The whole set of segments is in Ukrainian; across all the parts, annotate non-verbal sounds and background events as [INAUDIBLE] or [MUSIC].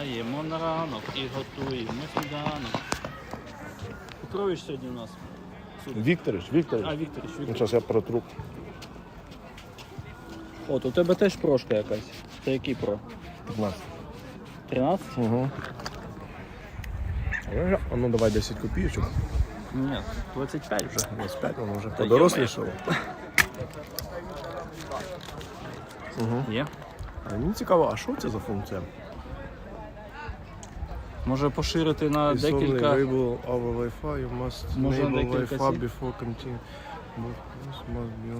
Сідаємо на ранок і готуємо сніданок. Петрович сьогодні у нас. Вікторич, Вікторич. А, Вікторич, Ну, Вікторич. зараз я протру. От, у тебе теж прошка якась. Це який про? 15. 13? Угу. А ну давай 10 копійочок. Ні, 25 вже. 25 воно вже подорослішало. Угу. Є. А мені цікаво, а що це за функція? Може поширити на It's only декілька. available over Wi-Fi, you must Може, enable декілька Wi-Fi цих? before continue.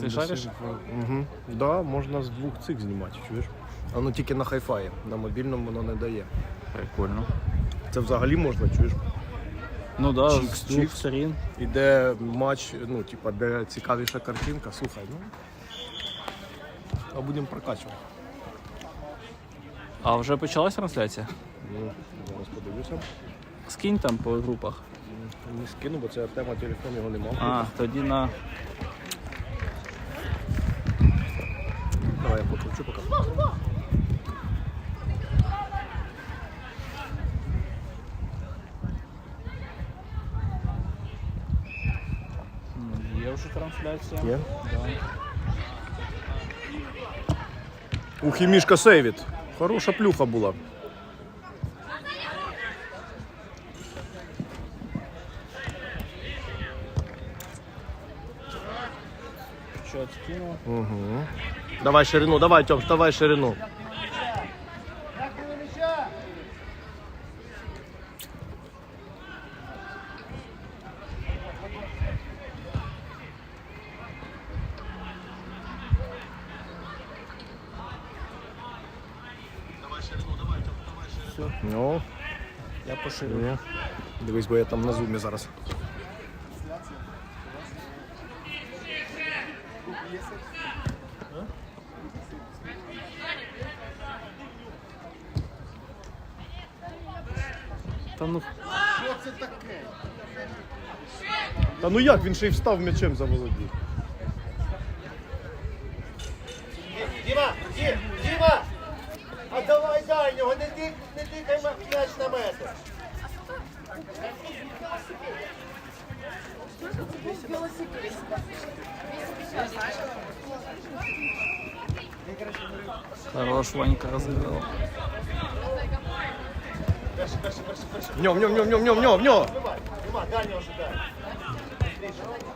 Ти шариш? Угу. Да, можна з двох цих знімати, чуєш? А ну тільки на хай-фаї, на мобільному воно не дає. Прикольно. Це взагалі можна, чуєш? Ну да, з двох чікс. сторін. Іде матч, ну, типа, де цікавіша картинка, слухай, ну. А будемо прокачувати. А вже почалась трансляція? Ну, зараз подивлюся. Скинь там по групах. Не скину, бо це тема телефону його немає. А, тоді на. Давай я покручу поки. М, Є вже трансляція. Є? Да. Ух, і мішка сейвіт. Хороша плюха була. Угу. Давай ширину, давай, Тьом, давай ширину. Ну, Я поширю. Дивись, бо я там на зумі зараз. Та ну Та ну як він ще й встав м'ячем заволодів? Діма, Ді, Діма! А давай дальнього, не, тик, не тикай м'яч на метр. хорош Ванька розіграв. В ньому, в ньому, в ньому, в ньому, в ньому, в ньому. Діма, Діма, дальнього ж дай. Ох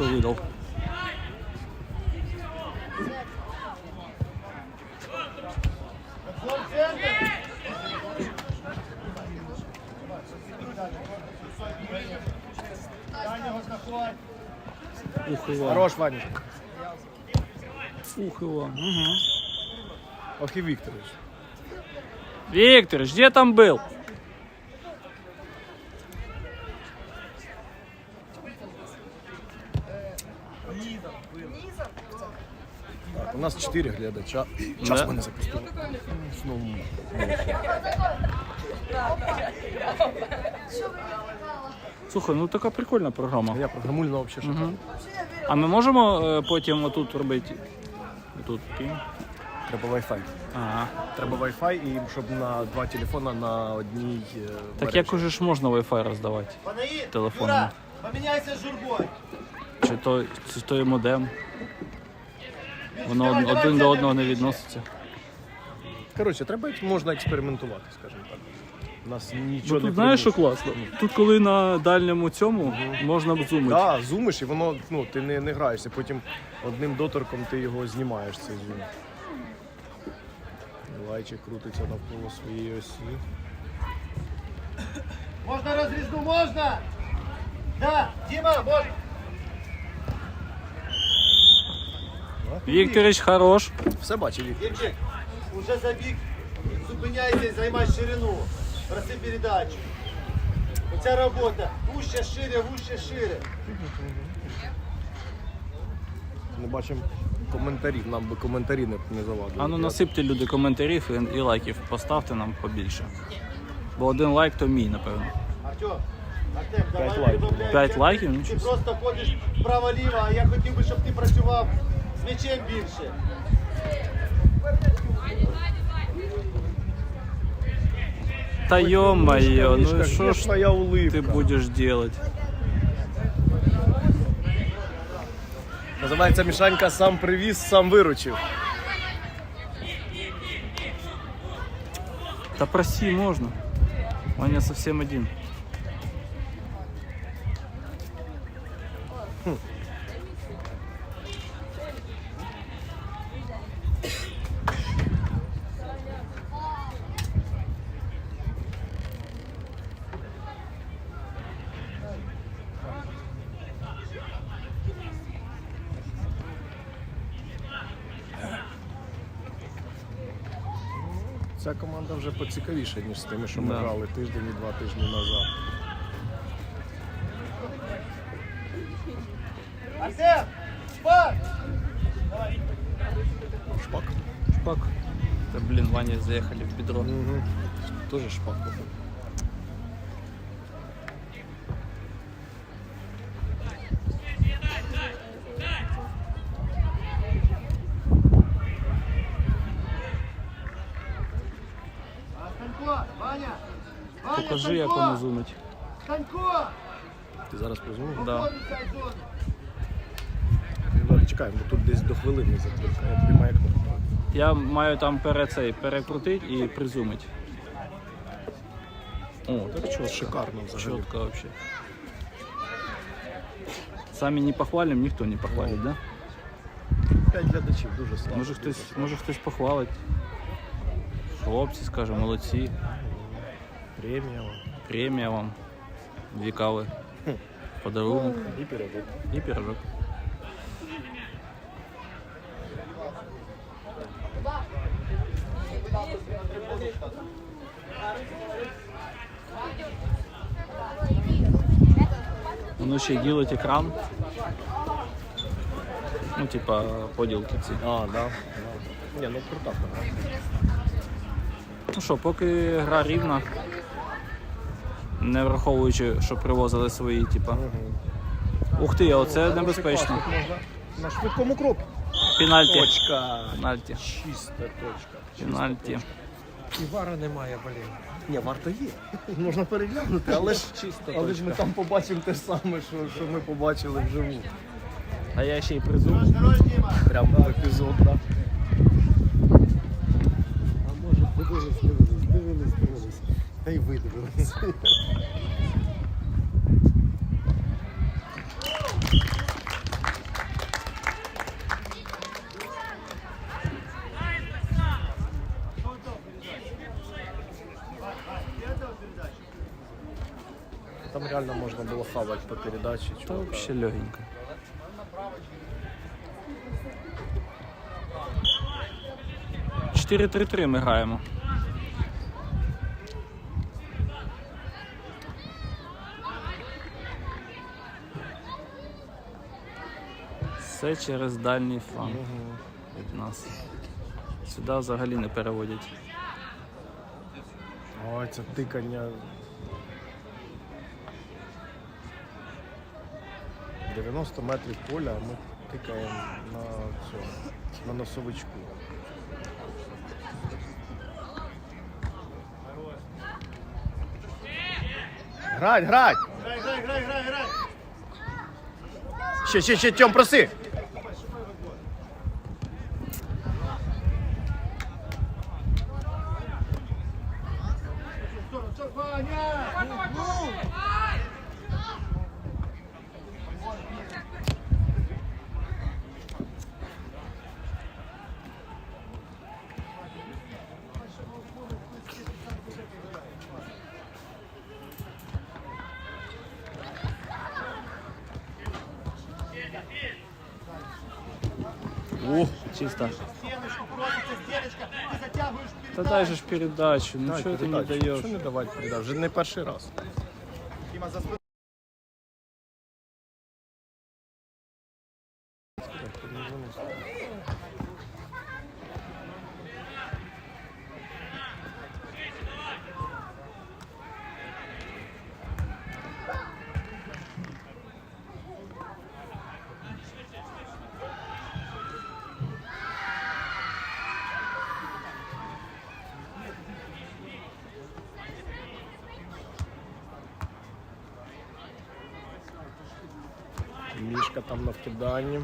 і видав. Фон центр. Дальнього знаходь. Ух Іван. Хорош, Ваня. Ух Іван. Ох і Вікторович. Викторович, где там был? Так, у нас 4 глядача. Час Да. мене запустили. Знову. Слухай, ну така прикольна програма. Я програмульно взагалі шукав. А ми можемо е, потім отут робити. Тут пінг. Треба Wi-Fi. Ага. Треба Wi-Fi і щоб на два телефона на одній е, Так мережі. як уже ж можна Wi-Fi роздавати? Панаїд, Телефон. Юра, поміняйся з журбою. Чи то, чи то і модем? Воно один до одного не відноситься. Коротше, треба можна експериментувати, скажімо так. У нас нічого Ну, не тут знаєш, що класно? Тут, коли на дальньому цьому можна б зумити. Да, зумиш, і воно ну, ти не, не граєшся. Потім одним доторком ти його знімаєш, цей зум. Лайчик крутиться навколо своєї осі. Можна розрізну, можна? Да, Діма, можна. Вікторович хорош. Все бачив Віктор. Дімчик, уже забіг, зупиняйся і займай ширину. Проси передачу. Ця робота. Вуще шире, вуще шире. Не бачимо коментарів, нам би коментарі не, не завадили. А ну насипте люди коментарів і, і лайків, поставте нам побільше. Бо один лайк то мій, напевно. Артем, Артем, давай П'ять лайків. прибавляй. П'ять Ти- лайків? Ти Нічого просто ходиш вправо-ліво, а я хотів би, щоб ти працював м'ячем більше. Та ё-моё, ну Мишка, що где ж твоя улыбка? ты будешь делать? Називається Мішанька сам привіз, сам виручив. Да проси, можно. Он я совсем один. команда вже поцікавіша, ніж з тими, що ми Да. грали тиждень і два тижні назад. Артем! Спак! Шпак. Шпак. Да блин, Ваня заехали в бедро. Угу. Тоже шпак. А, Покажи, як воно зумить. Станько! Ти зараз позвонив? Да. Давай чекаємо, бо тут десь до хвилини затримка. Я тобі маякну. Я маю там пере цей перекрутити і призумити. О, так чітко. Шикарно взагалі. Чітко вообще. Самі не похвалим, ніхто не похвалить, да? П'ять глядачів, дуже слабо. Може хтось, може хтось похвалить. Хлопці, скаже, молодці. Премія вам. Премія вам. Дві кави. Подарунок і [LAUGHS] пірожок. і пірожок. Воно ще й ділить екран. Ну, типа, поділки ці. А, да. да. Ні, ну крута гра. Ну що, поки гра рівна, Не враховуючи, що привозили свої, типа. Ух ти, оце небезпечно. Можна на швидкому кроку. Пенальті. Точка. Пенальті. Чиста точка. Пенальті. І вара немає, блін. Ні, варто є. [LAUGHS] Можна переглянути, але ж Чисто але ж ми там побачимо те саме, що, що ми побачили вживу. А я ще й Діма! Прямо в епізод, так. А може дивились. Та й видивились. Там реально можна було хавати по передачі. Та взагалі легенько. Чотири 3-3 ми граємо. Все через дальній фланг від нас. Сюди взагалі не переводять. Ой, це тикання. 90 метрів поля, а ми тикаємо на цьому, на носовичку. Грать, грать! Грай, грай, грай, грай, грай! Ще, ще, ще, Тьом, проси! Чисто. Та дай же ж передачу, ну Дай чого ти не даєш? Що не давати передачу? Вже не перший раз. Мішка там на вкиданні.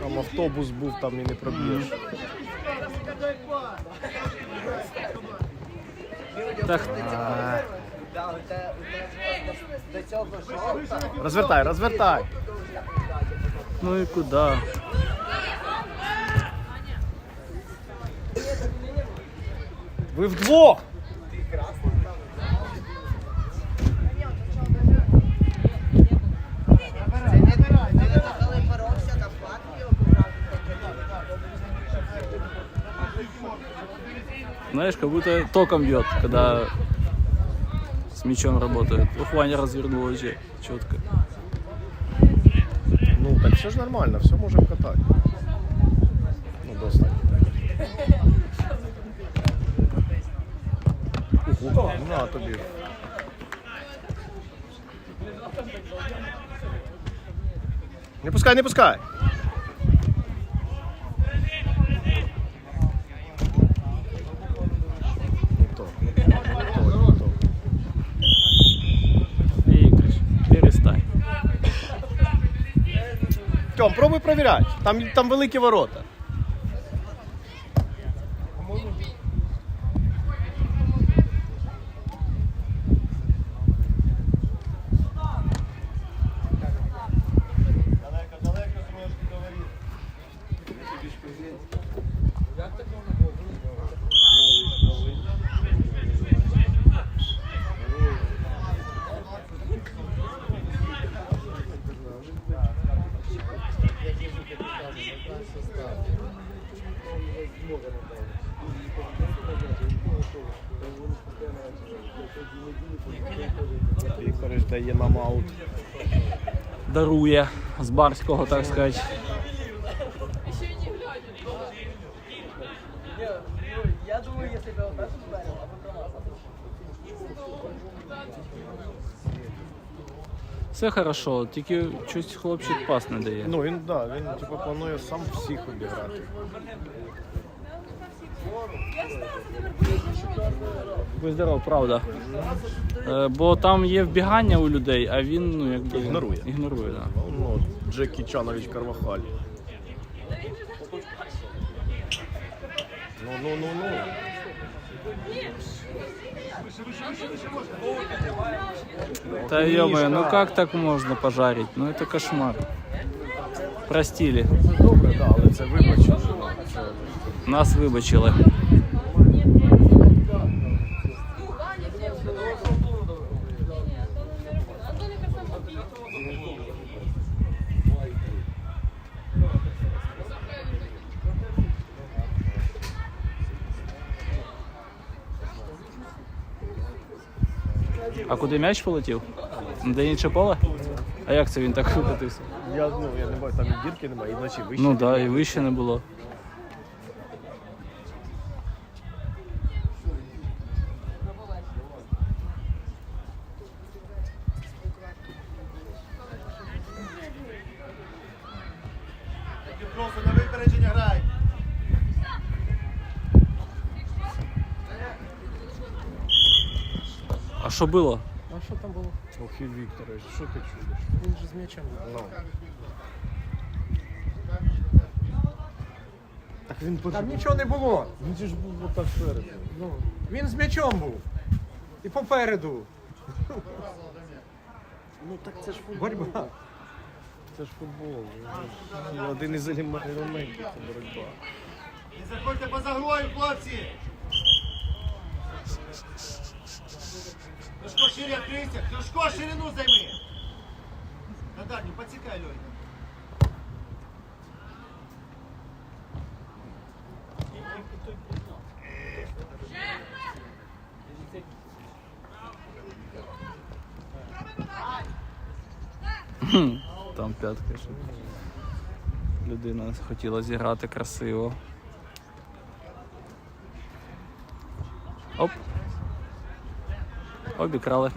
Там автобус був, там і не проб'єш. Так, Розвертай, розвертай. Ну і куди? Ви вдвох. Знаешь, как будто током бьет, когда с мячом работает. Ух, Ваня развернул вообще четко. Ну, так все ж нормально, все можемо катати. Ну, достатньо. Ого, на тобі. Не пускай, не пускай. Тьом, пробуй провіряти. Там, там великі ворота. Дає нам аут. Дарує з барського, так сказати. Все хорошо, тільки щось хлопчик пас не дає. Ну він да, він типу планує сам всіх обіграти. Будь здоров, правда. Е, Бо там є вбігання у людей, а він ну якби Ігнорує. Ігнорує, да. Ну, Джекі Чанович Карвахаль. Ну, ну, ну, ну. Та ё ну как так можно пожарить? Ну это кошмар. Простили. Добре, да, але це вибачено. Це Нас вибачили. А куди м'яч полетів? Де інше поле? А як це він так викотився? я, ну, я не бачу, там і дірки немає, і вночі вище. Ну так, да, і вище не було. Що було? А що там було? Охіль Вікторович, що ти чудиш? Він же з м'ячем. Ну. Так він Там нічого не було. Він же ж був отак спереду. Ну, він з м'ячом був. І попереду. Ну так це ж футбол. Боротьба. Це ж футбол. Один із елементів це боротьба. Не заходьте поза грою, хлопці. Клюшко шире відкрийся. Клюшко ширину займи. На дальню, подсекай, Лёнь. Там п'ятка. ще. Людина хотіла зіграти красиво. Оп. Обікрали.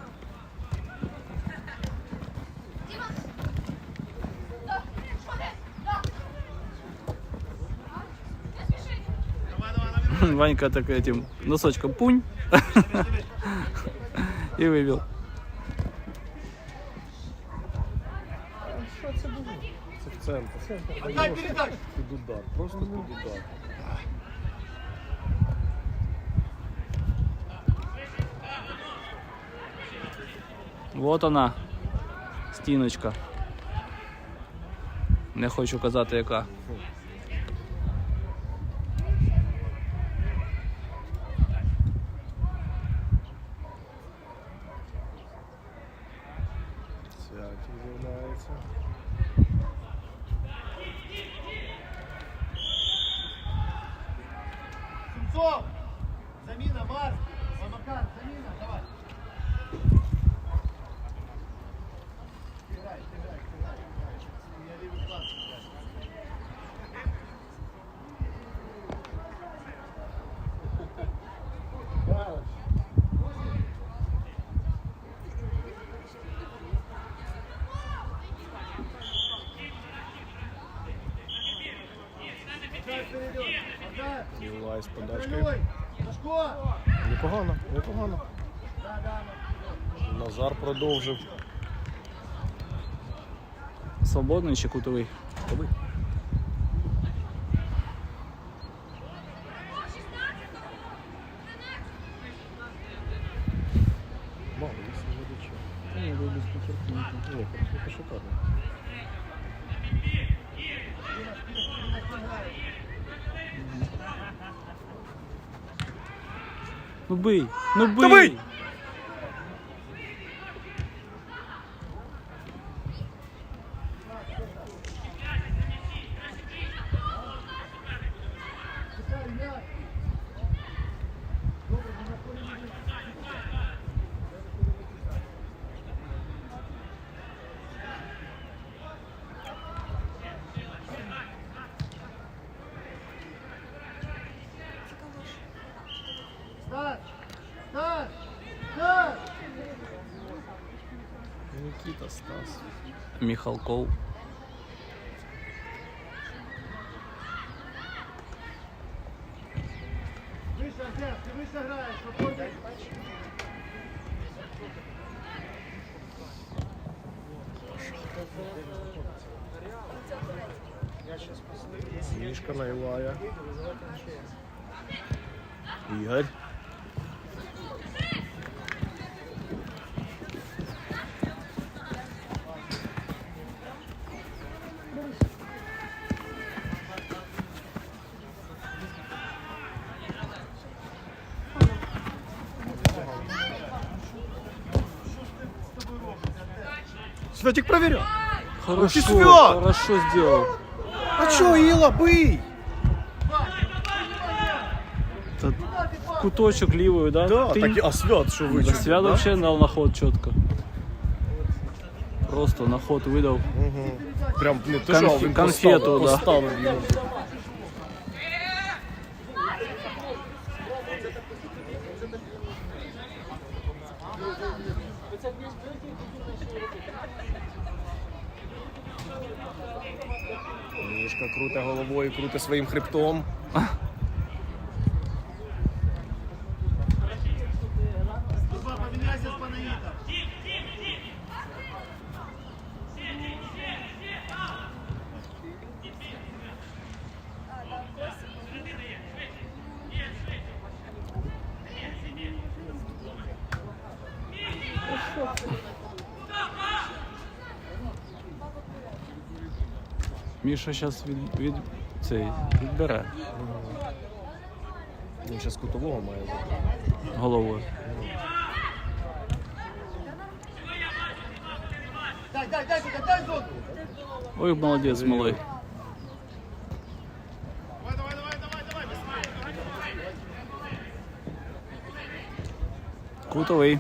Ванька [LAUGHS] так этим носочком пунь [LAUGHS] и вывел. Це в центр. Отдай передачу. Під удар. Просто під удар. Вот она, стіночка. Не хочу казати яка. Святик Ілай з подачкою. Непогано, непогано. Назар продовжив. Свободний чи кутовий? Коли? Мало, якщо не чого. Ні, ви без картинки. Ні, картинка Ну бий! Ну бий! Нікіта Стас. Міхалков. Выше, Артем, ты выше играешь, спокойно. Мішка на Ілая. Ігор. Святик проверял. Хорошо, свят! хорошо сделал. А чё, Іла, бий? Та Куточок лівою, да? Да, Ты- так, і- а свят що Да, вичив? Свят вообще дал на ход четко. Просто на ход выдал. Угу. Прям не Конфі- тижав, він конфету, поставив, да. поставив головою, круте своїм хребтом. Ступа, поменяйся с Панаитом. Міша зараз від, від, цей, відбере Він зараз кутового має бути. головою. Дай, дай, дай, дай, дай зону. Ой, молодець, малий. Кутовий.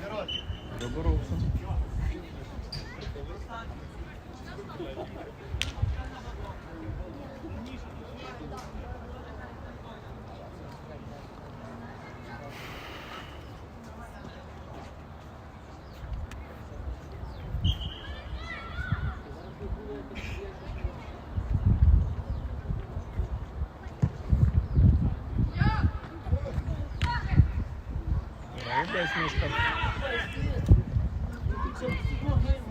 Молодець, Мішка.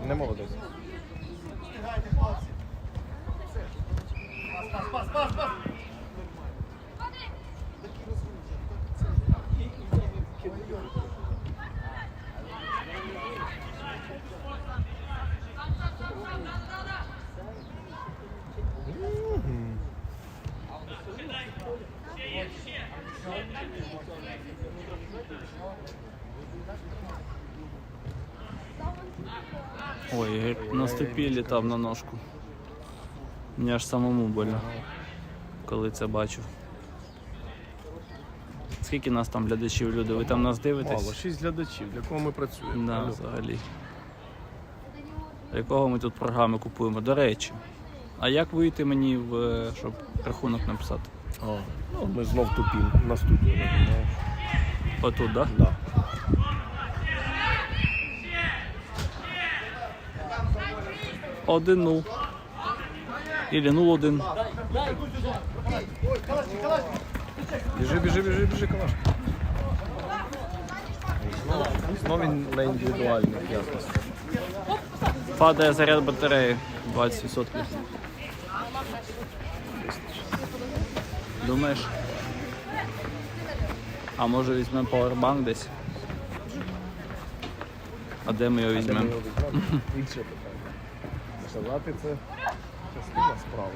Не молодець. Пас. Пас, пас, пас, пас, пас. Ой, наступили там на ножку. Мені аж самому больно, коли це бачу. Скільки нас там глядачів, люди? Ви там нас дивитесь? Мало, шість глядачів, для кого ми працюємо. Да, взагалі. Для якого ми тут програми купуємо? До речі. А як вийти мені, в, е, щоб рахунок написати? А, ну, ми знов тупім на студію. Отут, так? Да. Да? 1-0. Или 0-1. Ой, калашник, калашник. Біжи, біжи, біжи, біжи, калаш. Знову, він на індивідуальних якостях. Падає заряд батареї 20%. Думаєш? А може візьмемо пауербанк десь? А де ми його візьмемо? [LAUGHS] Сказати це частина справи.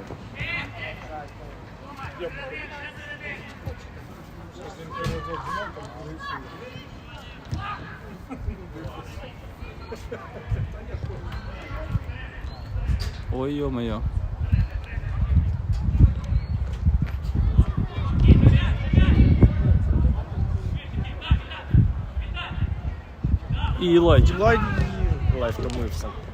Ой, ё-моё. І лайч. Лай, лай втомився. Так,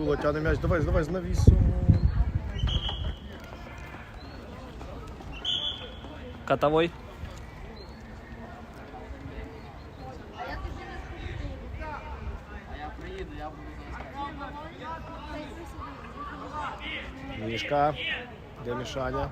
Притула, тяне м'яч. Давай, давай, з навісу. Катовой. Мішка. Де Мішаня?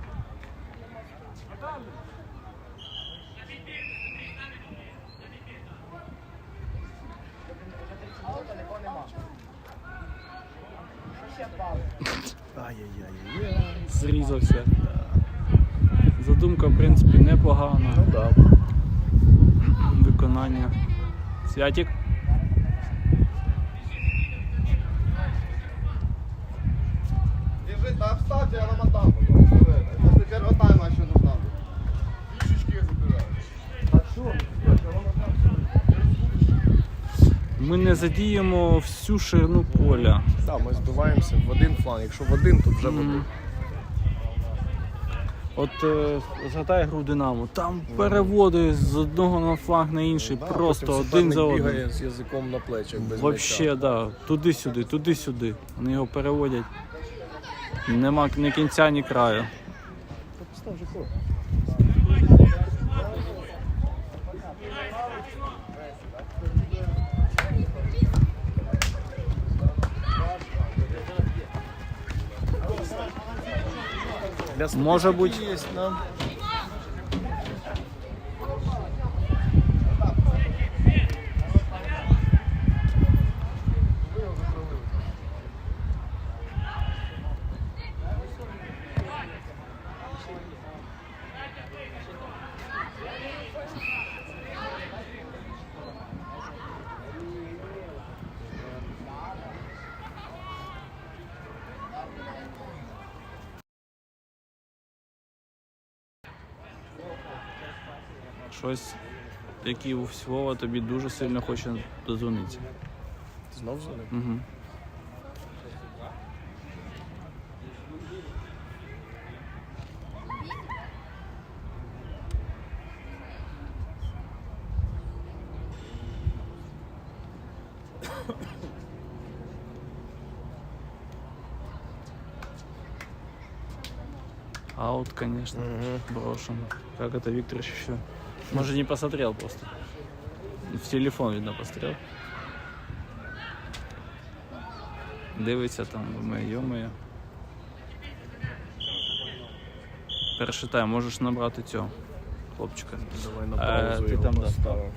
Задумка, в принципі, непогана. Ну да. Виконання. Святік. Держи, та вставьте, я вам отдам. потом. После тайма еще нужна. Фишечки я забираю. Вам отдам. Ми не задіємо всю ширину поля. Так, ми збиваємося в один фланг. Якщо в один, то вже в один. От е, згадай гру Динамо. Там переводи з одного на фланг на інший, Да, просто один за одним. бігає з язиком на плечах без Вообще, да. Туди-сюди, туди-сюди. Вони його переводять. Нема ні кінця, ні краю. Та постав же Може бути. Є. щось, який у Вова тобі дуже сильно хоче дозвонитися. Знов ним? Угу. Аут, конечно, брошен. Как это Виктор еще? Может, не посмотрел просто. В телефон, видно, посмотрел. Дивиться там, думає, йомає. Перший тайм, можеш набрати цього хлопчика. Давай на Е, паузу ти його там, да. поставимо.